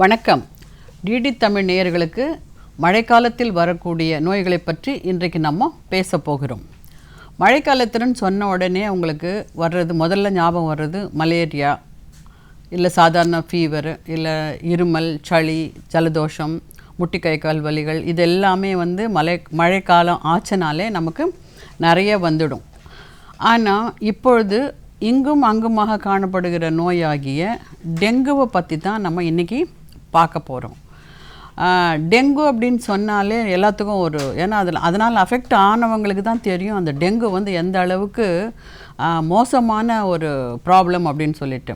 வணக்கம். டிடி தமிழ் நேயர்களுக்கு மழைக்காலத்தில் வரக்கூடிய நோய்களை பற்றி இன்றைக்கு நம்ம பேச போகிறோம். மழைக்காலத்துலன்னு சொன்ன உடனே உங்களுக்கு வர்றது முதல்ல ஞாபகம் வர்றது மலேரியா இல்லை சாதாரண ஃபீவர் இல்லை இருமல் சளி ஜலதோஷம் முட்டி கை கால் வலிகள் இது எல்லாமே வந்து மழை மழைக்காலம் ஆச்சுனாலே நமக்கு நிறைய வந்துடும். ஆனால் இப்பொழுது இங்கும் அங்குமாக காணப்படுகிற நோயாகிய டெங்குவை பற்றி தான் நம்ம இன்றைக்கி பார்க்க போகிறோம் டெங்கு அப்படின்னு சொன்னாலே எல்லாத்துக்கும் ஒரு ஏன்னா அதில் அதனால் அஃபெக்ட் ஆனவங்களுக்கு தான் தெரியும் அந்த டெங்கு வந்து எந்த அளவுக்கு மோசமான ஒரு ப்ராப்ளம் அப்படின்னு சொல்லிட்டு.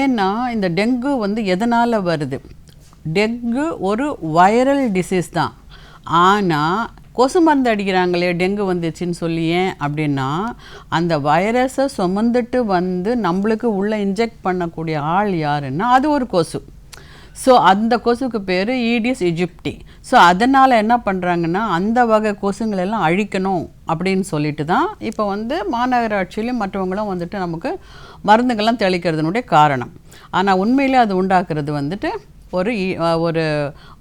ஏன்னா இந்த டெங்கு வந்து எதனால் வருது? டெங்கு ஒரு வைரல் டிசீஸ் தான். ஆனால் கொசு மருந்து அடிக்கிறாங்களே டெங்கு வந்துச்சுன்னு சொல்லி ஏன் அப்படின்னா அந்த வைரஸை சுமந்துட்டு வந்து நம்மளுக்கு உள்ளே இன்ஜெக்ட் பண்ணக்கூடிய ஆள் யாருன்னா அது ஒரு கொசு. ஸோ அந்த கொசுக்கு பேர் ஈடியஸ் இஜிப்டி ஸோ அதனால் என்ன பண்ணுறாங்கன்னா அந்த வகை கொசுங்களெல்லாம் அழிக்கணும் அப்படின்னு சொல்லிட்டு தான் இப்போ வந்து மாநகராட்சியிலும் மற்றவங்களும் வந்துட்டு நமக்கு மருந்துகள்லாம் தெளிக்கிறதுனுடைய காரணம். ஆனால் உண்மையிலே அது உண்டாக்குறது வந்துட்டு ஒரு ஒரு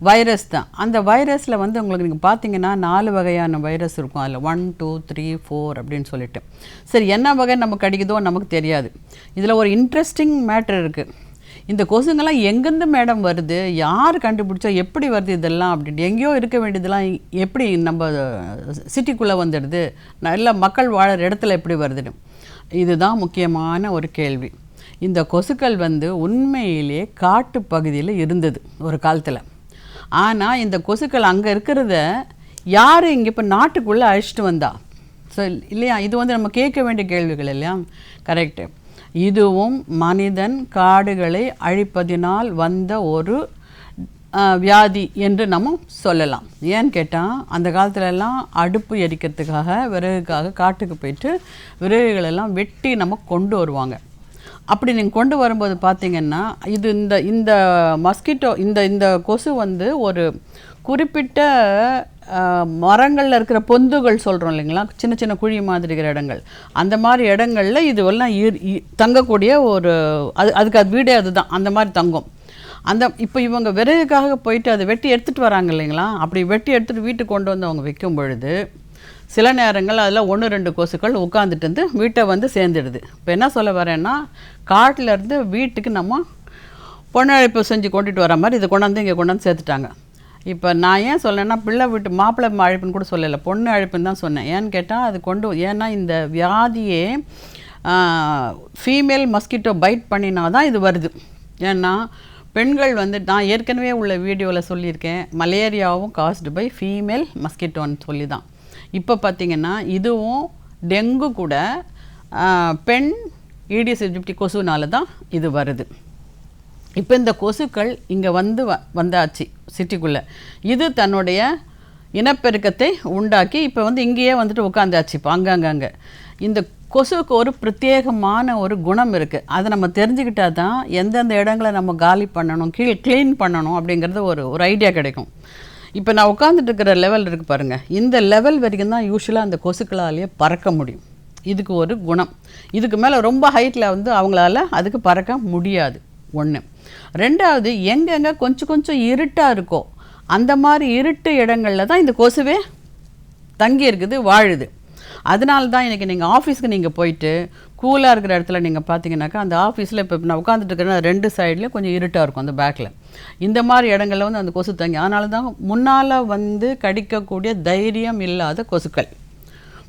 வைரஸ் தான். அந்த வைரஸில் வந்து உங்களுக்கு நீங்கள் பார்த்தீங்கன்னா நாலு வகையான வைரஸ் இருக்கும். அதில் ஒன் டூ த்ரீ ஃபோர் அப்படின்னு சொல்லிட்டு. சரி என்ன வகை நமக்கு அடிக்குதோ நமக்கு தெரியாது. இதில் ஒரு இன்ட்ரெஸ்டிங் மேட்டர் இருக்குது இந்த கொசுங்கெல்லாம் எங்கேருந்து மேடம் வருது? யார் கண்டுபிடிச்சா எப்படி வருது இதெல்லாம் அப்படின்ட்டு? எங்கேயோ இருக்க வேண்டியதெல்லாம் எப்படி நம்ம சிட்டிக்குள்ளே வந்துடுது? நல்ல மக்கள் வாழற இடத்துல எப்படி வருதுன்னு? இதுதான் முக்கியமான ஒரு கேள்வி. இந்த கொசுக்கள் வந்து உண்மையிலே காட்டு பகுதியில் இருந்தது ஒரு காலத்தில். ஆனால் இந்த கொசுக்கள் அங்கே இருக்கிறத யார் இங்கே இப்போ நாட்டுக்குள்ளே அழைச்சிட்டு வந்தா? ஸோ இல்லையா? இது வந்து நம்ம கேட்க வேண்டிய கேள்விகள் இல்லையா? கரெக்டு இதுவும் மனிதன் காடுகளை அழிப்பதினால் வந்த ஒரு வியாதி என்று நம்ம சொல்லலாம். ஏன்னு கேட்டால் அந்த காலத்துலலாம் அடுப்பு எரிக்கிறதுக்காக விறகுக்காக காட்டுக்கு போயிட்டு விறகுகளெல்லாம் வெட்டி நம்ம கொண்டு வருவாங்க. அப்படி நீங்கள் கொண்டு வரும்போது பார்த்தீங்கன்னா இது இந்த இந்த மஸ்கிட்டோ இந்த இந்த கொசு வந்து ஒரு குறிப்பிட்ட மரங்களில் இருக்கிற பொந்துகள் சொல்கிறோம் இல்லைங்களா? சின்ன சின்ன குழி மாதிரி இருக்கிற இடங்கள். அந்த மாதிரி இடங்கள்ல இதுவெல்லாம் ஈர்- தங்கக்கூடிய ஒரு அது அதுக்கு அது வீடே அதுதான். அந்த மாதிரி தங்கும். அந்த இப்போ இவங்க விறகுக்காக போயிட்டு அதை வெட்டி எடுத்துகிட்டு வராங்க இல்லைங்களா? அப்படி வெட்டி எடுத்துகிட்டு வீட்டுக்கு கொண்டு வந்து அவங்க வைக்கும் பொழுது சில நேரங்கள் அதில் ஒன்று ரெண்டு கொசுக்கள் உட்காந்துட்டு வந்து வீட்டை வந்து சேர்ந்துடுது. இப்போ என்ன சொல்ல வரேன்னா காட்டிலேருந்து வீட்டுக்கு நம்ம பொண்ணழைப்பு செஞ்சு கொண்டுட்டு வர மாதிரி இதை கொண்டாந்து இங்கே கொண்டாந்து சேர்த்துட்டாங்க. இப்போ நான் ஏன் சொல்லேன்னா பிள்ளை வீட்டு மாப்பிள்ளை அழைப்புன்னு கூட சொல்லலை. பொண்ணு அழைப்புன்னு தான் சொன்னேன். ஏன்னு கேட்டால் அது கொண்டு ஏன்னா இந்த வியாதியே ஃபீமேல் மஸ்கிட்டோ பைட் பண்ணினா தான் இது வருது. ஏன்னா பெண்கள் வந்து நான் ஏற்கனவே உள்ள வீடியோவில் சொல்லியிருக்கேன் மலேரியாவும் காஸ்டு பை ஃபீமேல் மஸ்கிட்டோன்னு சொல்லி தான் இப்போ பார்த்திங்கன்னா இதுவும் டெங்கு கூட பெண் ஈடிஸ் எஜிப்டி கொசுனால தான் இது வருது. இப்போ இந்த கொசுக்கள் இங்கே வந்து வ வந்தாச்சு சிட்டிக்குள்ளே. இது தன்னுடைய இனப்பெருக்கத்தை உண்டாக்கி இப்போ வந்து இங்கேயே வந்துட்டு உட்காந்தாச்சு இப்போ அங்கங்கங்கே. இந்த கொசுவுக்கு ஒரு பிரத்யேகமான ஒரு குணம் இருக்குது அதை நம்ம தெரிஞ்சுக்கிட்டா தான் எந்தெந்த இடங்களை நம்ம காலி பண்ணணும் கீழ் க்ளீன் பண்ணணும் அப்படிங்கிறது ஒரு ஒரு ஐடியா கிடைக்கும். இப்போ நான் உட்காந்துட்டு இருக்கிற லெவல் இருக்குது பாருங்கள் இந்த லெவல் வரைக்கும் தான் யூஸ்வலாக அந்த கொசுக்களாலேயே பறக்க முடியும். இதுக்கு ஒரு குணம். இதுக்கு மேலே ரொம்ப ஹைட்டில் வந்து அவங்களால அதுக்கு பறக்க முடியாது. ஒன்று ரெண்டாவது எங்கெங்கே கொஞ்சம் கொஞ்சம் இருட்டாக இருக்கோ அந்த மாதிரி இருட்டு இடங்களில் தான் இந்த கொசுவே தங்கி இருக்குது வாழுது. அதனால தான் இன்றைக்கி நீங்கள் ஆஃபீஸ்க்கு நீங்கள் போயிட்டு கூலாக இருக்கிற இடத்துல நீங்கள் பார்த்தீங்கன்னாக்கா அந்த ஆஃபீஸில் இப்போ நான் உட்காந்துட்டு இருக்கிறேன் ரெண்டு சைட்லேயும் கொஞ்சம் இருட்டாக இருக்கும் அந்த பேக்கில் இந்த மாதிரி இடங்கள்ல வந்து அந்த கொசு தங்கி அதனால தான் முன்னால் வந்து கடிக்கக்கூடிய தைரியம் இல்லாத கொசுக்கள்.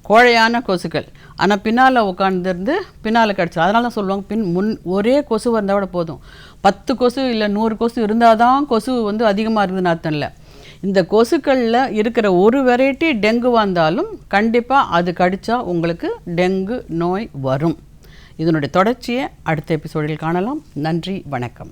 கோழையான கொசுக்கள். ஆனால் பின்னால் உட்காந்துருந்து பின்னால் கிடச்சி அதனால தான் சொல்லுவாங்க பின் முன் ஒரே கொசு வந்தால் கூட போதும். பத்து கொசு இல்லை நூறு கொசு இருந்தால் தான் கொசு வந்து அதிகமாக இருக்குதுன்னு அர்த்தம் இல்லை. இந்த கொசுக்களில் இருக்கிற ஒரு வெரைட்டி டெங்கு வந்தாலும் கண்டிப்பாக அது கடித்தா உங்களுக்கு டெங்கு நோய் வரும். இதனுடைய தொடர்ச்சியை அடுத்த எபிசோடில் காணலாம். நன்றி வணக்கம்.